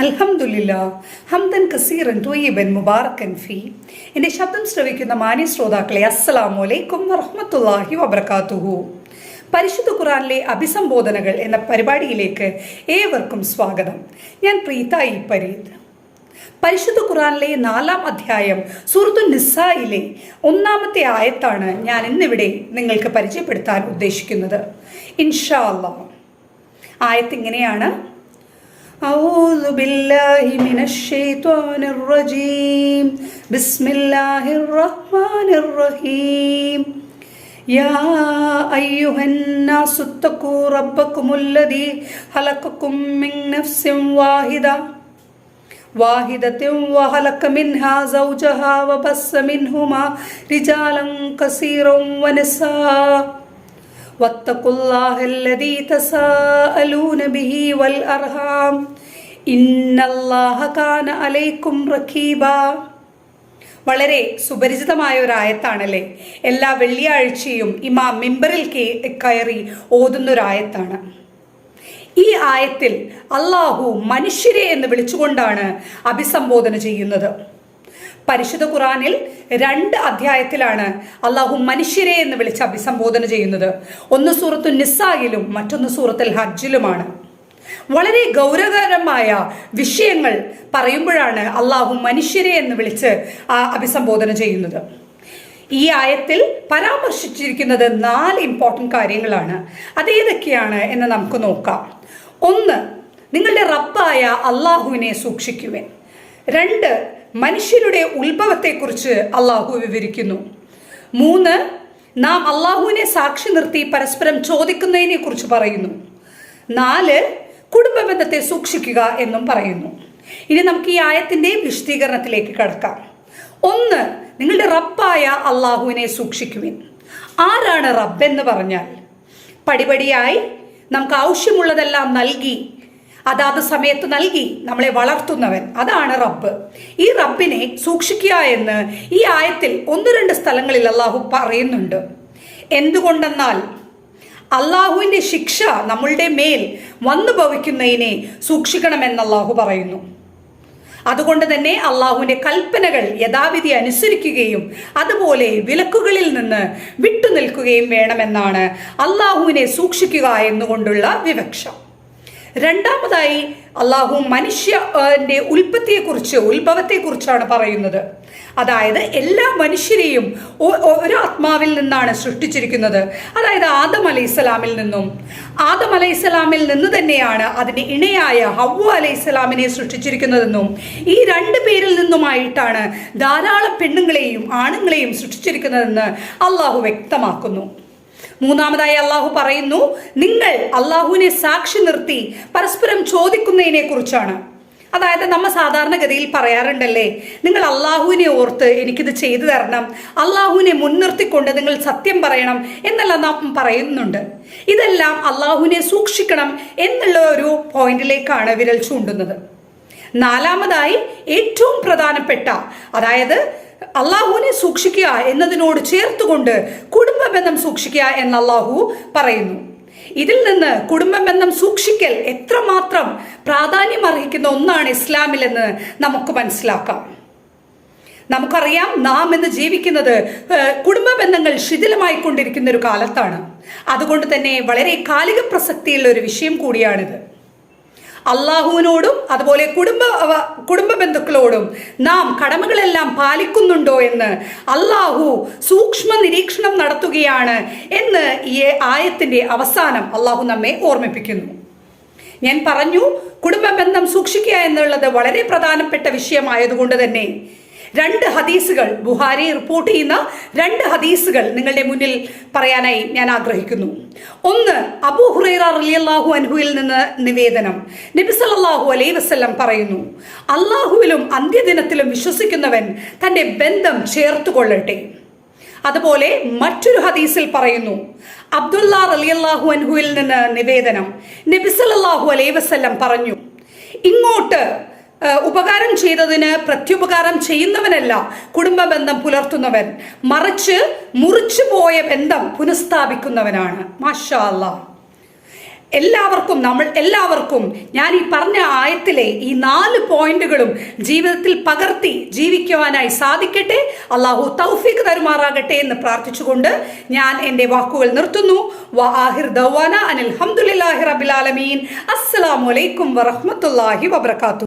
അൽഹംദുലില്ലാ ഹംദൻ കസീറൻ തൊയ്യബൻ മുബാറക്കൻ ഫി. എന്റെ ശബ്ദം ശ്രവിക്കുന്ന മാന്യ ശ്രോതാക്കളെ അസ്സലാമു അലൈക്കും വറഹ്മത്തുള്ളാഹി വബർക്കാത്തുഹു പരിശുദ്ധ ഖുറാനിലെ അഭിസംബോധനകൾ എന്ന പരിപാടിയിലേക്ക് ഏവർക്കും സ്വാഗതം. ഞാൻ പ്രീത ഇ പരീത് പരിശുദ്ധ ഖുറാനിലെ നാലാം അധ്യായം സൂറത്തു നിസ്സായിലെ ഒന്നാമത്തെ ആയത്താണ് ഞാൻ ഇന്നിവിടെ നിങ്ങൾക്ക് പരിചയപ്പെടുത്താൻ ഉദ്ദേശിക്കുന്നത്. ഇൻഷാ അല്ലാ ആയത്ത് ഇങ്ങനെയാണ്. أعوذ بالله من الشيطان الرجيم. بسم الله الرحمن الرحيم. يا أيها الناس اتقوا ربكم الذي خلقكم من نفس واحدة واحدة وخلق منها زوجها وبث منهما رجالا كثيرا ونساء. واتقوا الله الذي تساءلون به والأرحام إن الله كان عليكم رقيبا വളരെ സുപരിചിതമായ ഒരു ആയത്താണല്ലേ എല്ലാ വെള്ളിയാഴ്ചയും ഇമാം മിമ്പറിൽ കേ- കയറി ഓതുന്ന ഒരു ആയത്താണ് ഈ ആയത്തിൽ അള്ളാഹു മനുഷ്യരെ എന്ന് വിളിച്ചുകൊണ്ടാണ് അഭിസംബോധന ചെയ്യുന്നത് പരിശുദ്ധ ഖുറാനിൽ രണ്ട് അധ്യായത്തിലാണ് അള്ളാഹു മനുഷ്യരെ എന്ന് വിളിച്ച് അഭിസംബോധന ചെയ്യുന്നത്. ഒന്ന് സൂറത്തു നിസ്സായിലും മറ്റൊന്ന് സൂറത്തുൽ ഹജ്ജിലുമാണ്. വളരെ ഗൗരവകരമായ വിഷയങ്ങൾ പറയുമ്പോഴാണ് അള്ളാഹു മനുഷ്യരെ എന്ന് വിളിച്ച് അഭിസംബോധന ചെയ്യുന്നത്. ഈ ആയത്തിൽ പരാമർശിച്ചിരിക്കുന്നത് നാല് ഇമ്പോർട്ടന്റ് കാര്യങ്ങളാണ്. അതേതൊക്കെയാണ് എന്ന് നമുക്ക് നോക്കാം. ഒന്ന് നിങ്ങളുടെ റബ്ബായ അള്ളാഹുവിനെ സൂക്ഷിക്കുവാൻ. രണ്ട് മനുഷ്യരുടെ ഉത്ഭവത്തെക്കുറിച്ച് അള്ളാഹു വിവരിക്കുന്നു. മൂന്ന് നാം അള്ളാഹുവിനെ സാക്ഷി നിർത്തി പരസ്പരം ചോദിക്കുന്നതിനെ കുറിച്ച് പറയുന്നു. നാല് കുടുംബ ബന്ധത്തെ സൂക്ഷിക്കുക എന്നും പറയുന്നു. ഇനി നമുക്ക് ഈ ആയത്തിന്റെ വിശദീകരണത്തിലേക്ക് കടക്കാം. ഒന്ന് നിങ്ങളുടെ റബ്ബായ അള്ളാഹുവിനെ സൂക്ഷിക്കുവിൻ. ആരാണ് റബ്ബെന്ന് പറഞ്ഞാൽ? പടിപടിയായി നമുക്ക് ആവശ്യമുള്ളതെല്ലാം നൽകി അതാത് സമയത്ത് നൽകി നമ്മളെ വളർത്തുന്നവൻ. അതാണ് റബ്ബ്. ഈ റബ്ബിനെ സൂക്ഷിക്കുക എന്ന് ഈ ആയത്തിൽ ഒന്ന് രണ്ട് സ്ഥലങ്ങളിൽ അള്ളാഹു പറയുന്നുണ്ട്. എന്തുകൊണ്ടെന്നാൽ അള്ളാഹുവിന്റെ ശിക്ഷ നമ്മളുടെ മേൽ വന്നു ഭവിക്കുന്നതിനെ സൂക്ഷിക്കണമെന്ന് അള്ളാഹു പറയുന്നു. അതുകൊണ്ട് തന്നെ അള്ളാഹുവിന്റെ കൽപ്പനകൾ യഥാവിധി അനുസരിക്കുകയും അതുപോലെ വിലക്കുകളിൽ നിന്ന് വിട്ടുനിൽക്കുകയും വേണമെന്നാണ് അള്ളാഹുവിനെ സൂക്ഷിക്കുക എന്നുകൊണ്ടുള്ള വിവക്ഷ. രണ്ടാമതായി അള്ളാഹു മനുഷ്യന്റെ ഉൽപ്പത്തിയെക്കുറിച്ച് ഉത്ഭവത്തെക്കുറിച്ചാണ് പറയുന്നത്. അതായത് എല്ലാ മനുഷ്യരെയും ഒരു ആത്മാവിൽ നിന്നാണ് സൃഷ്ടിച്ചിരിക്കുന്നത്. അതായത് ആദം അലൈഹിസ്സലാമിൽ നിന്നും. ആദം അലൈഹിസ്സലാമിൽ നിന്ന് തന്നെയാണ് അതിന് ഇണയായ ഹവ്വ അലൈഹിസ്സലാമിനെ സൃഷ്ടിച്ചിരിക്കുന്നതെന്നും ഈ രണ്ട് പേരിൽ നിന്നുമായിട്ടാണ് ധാരാളം പെണ്ണുങ്ങളെയും ആണുങ്ങളെയും സൃഷ്ടിച്ചിരിക്കുന്നതെന്ന് അള്ളാഹു വ്യക്തമാക്കുന്നു. മൂന്നാമതായി അള്ളാഹു പറയുന്നു നിങ്ങൾ അള്ളാഹുവിനെ സാക്ഷി നിർത്തി പരസ്പരം ചോദിക്കുന്നതിനെ കുറിച്ചാണ് അതായത് നമ്മൾ സാധാരണഗതിയിൽ പറയാറുണ്ടല്ലേ നിങ്ങൾ അള്ളാഹുവിനെ ഓർത്ത് എനിക്കിത് ചെയ്തു തരണം അള്ളാഹുവിനെ മുൻനിർത്തിക്കൊണ്ട് നിങ്ങൾ സത്യം പറയണം എന്നെല്ലാം നാം പറയുന്നുണ്ട്. ഇതെല്ലാം അള്ളാഹുവിനെ സൂക്ഷിക്കണം എന്നുള്ള ഒരു പോയിന്റിലേക്കാണ് വിരൽ ചൂണ്ടുന്നത്. നാലാമതായി ഏറ്റവും പ്രധാനപ്പെട്ട അതായത് അള്ളാഹുവിനെ സൂക്ഷിക്കുക എന്നതിനോട് ചേർത്തുകൊണ്ട് കുടുംബ ബന്ധം സൂക്ഷിക്കുക എന്ന് അള്ളാഹു പറയുന്നു. ഇതിൽ നിന്ന് കുടുംബ ബന്ധം സൂക്ഷിക്കൽ എത്രമാത്രം പ്രാധാന്യം അർഹിക്കുന്ന ഒന്നാണ് ഇസ്ലാമിലെന്ന് നമുക്ക് മനസ്സിലാക്കാം. നമുക്കറിയാം നാം എന്ന് ജീവിക്കുന്നത് കുടുംബ ബന്ധങ്ങൾ ശിഥിലമായി കൊണ്ടിരിക്കുന്ന ഒരു കാലത്താണ്. അതുകൊണ്ട് തന്നെ വളരെ കാലിക പ്രസക്തിയുള്ള ഒരു വിഷയം കൂടിയാണിത്. അള്ളാഹുവിനോടും അതുപോലെ കുടുംബ കുടുംബ ബന്ധുക്കളോടും നാം കടമകളെല്ലാം പാലിക്കുന്നുണ്ടോ എന്ന് അള്ളാഹു സൂക്ഷ്മ നിരീക്ഷണം നടത്തുകയാണ് എന്ന് ഈ ആയത്തിന്റെ അവസാനം അള്ളാഹു നമ്മെ ഓർമ്മിപ്പിക്കുന്നു. ഞാൻ പറഞ്ഞു കുടുംബ ബന്ധം സൂക്ഷിക്കുക എന്നുള്ളത് വളരെ പ്രധാനപ്പെട്ട വിഷയമായതുകൊണ്ട് തന്നെ രണ്ട് ഹദീസുകൾ ബുഹാരി റിപ്പോർട്ട് ചെയ്യുന്ന രണ്ട് ഹദീസുകൾ നിങ്ങളുടെ മുന്നിൽ പറയാനായി ഞാൻ ആഗ്രഹിക്കുന്നു. ഒന്ന് അബു ഹുറൈറ റളിയല്ലാഹു അൻഹുവിൽ നിന്ന് നിവേദനം. നബി സല്ലല്ലാഹു അലൈഹി വസല്ലം പറയുന്നു അള്ളാഹുവിലും അന്ത്യദിനത്തിലും വിശ്വസിക്കുന്നവൻ തന്റെ ബന്ധം ചേർത്തുകൊള്ളട്ടെ. അതുപോലെ മറ്റൊരു ഹദീസിൽ പറയുന്നു അബ്ദുല്ല റളിയല്ലാഹു അൻഹുവിൽ നിന്ന് നിവേദനം. നബി സല്ലല്ലാഹു അലൈഹി വസല്ലം പറഞ്ഞു ഇങ്ങോട്ട് ഉപകാരം ചെയ്തതിന് പ്രത്യുപകാരം ചെയ്യുന്നവനല്ല കുടുംബ ബന്ധം പുലർത്തുന്നവൻ. മറിച്ച് മുറിച്ചു പോയ ബന്ധം പുനഃസ്ഥാപിക്കുന്നവനാണ്. മാഷാ എല്ലാവർക്കും നമ്മൾ എല്ലാവർക്കും ഞാൻ ഈ പറഞ്ഞ ആയത്തിലെ ഈ നാല് പോയിന്റുകളും ജീവിതത്തിൽ പകർത്തി ജീവിക്കുവാനായി സാധിക്കട്ടെ. അള്ളാഹു തൗഫീഖ് തരുമാറാകട്ടെ എന്ന് പ്രാർത്ഥിച്ചുകൊണ്ട് ഞാൻ എന്റെ വാക്കുകൾ നിർത്തുന്നു. വാഹിർ ദവാന അനിൽ ഹംദുലില്ലാഹി റബിൽ ആലമീൻ. അസ്സലാമു അലൈക്കും വറഹ്മത്തുള്ളാഹി വബർക്കാത്തു